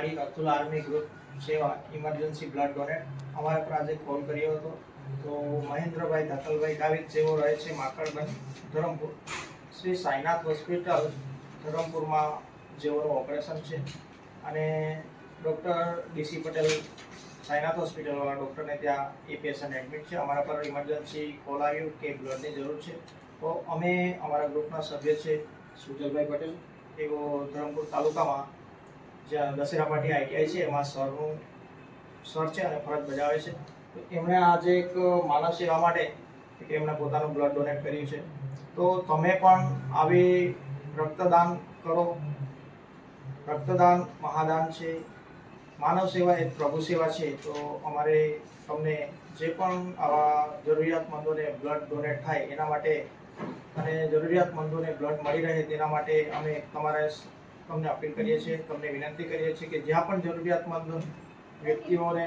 Army group સેવા emergency blood donate અમારા પર આજે કોલ કર્યો હતો. તો મહેન્દ્રભાઈ ધકલભાઈ ગાવિત જેઓ રહે છે માકડબંધ ધરમપુર, શ્રી સાઈનાથ હોસ્પિટલ ધરમપુરમાં જેઓનું ઓપરેશન છે. અને ડૉક્ટર ડીસી પટેલ, સાઈનાથ હોસ્પિટલવાળા ડૉક્ટરને ત્યાં એ પેશન્ટ એડમિટ છે. અમારા પર ઇમરજન્સી કોલ આવ્યું કે બ્લડની જરૂર છે. તો અમે અમારા ગ્રુપના સભ્ય છે સુજલભાઈ પટેલ. તેઓ ધરમપુર તાલુકામાં જ્યાં દશેરા પાટી આઈટીઆઈ છે, એમાં સરનું સર છે અને ફરજ બજાવે છે. એમણે આજે એક માનવ સેવા માટે એમણે પોતાનું બ્લડ ડોનેટ કર્યું છે. તો તમે પણ આવી રક્તદાન કરો. રક્તદાન મહાદાન છે. માનવ સેવા એ પ્રભુ સેવા છે. તો અમારે તમને જે પણ આવા જરૂરિયાતમંદોને બ્લડ ડોનેટ થાય એના માટે અને જરૂરિયાતમંદોને બ્લડ મળી રહે તેના માટે અમે તમારે તમને અપીલ કરીએ છીએ, તમને વિનંતી કરીએ છીએ કે જ્યાં પણ જરૂરિયાતમંદ વ્યક્તિઓને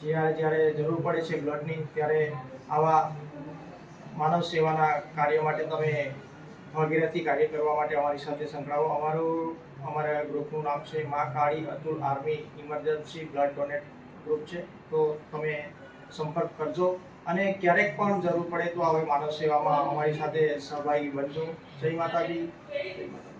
જ્યારે જ્યારે જરૂર પડે છે બ્લડની, ત્યારે આવા માનવ સેવાના કાર્ય માટે તમે ભાગીરથી કાર્ય કરવા માટે અમારી સાથે સંકળાવો. અમારું, અમારા ગ્રુપનું નામ છે Ma Kali Atul army emergency blood donate group છે. તો તમે સંપર્ક કરજો અને ક્યારેક પણ જરૂર પડે તો આવી માનવ સેવામાં અમારી સાથે સહભાગી બનજો. જય માતાજી જય માતાજી.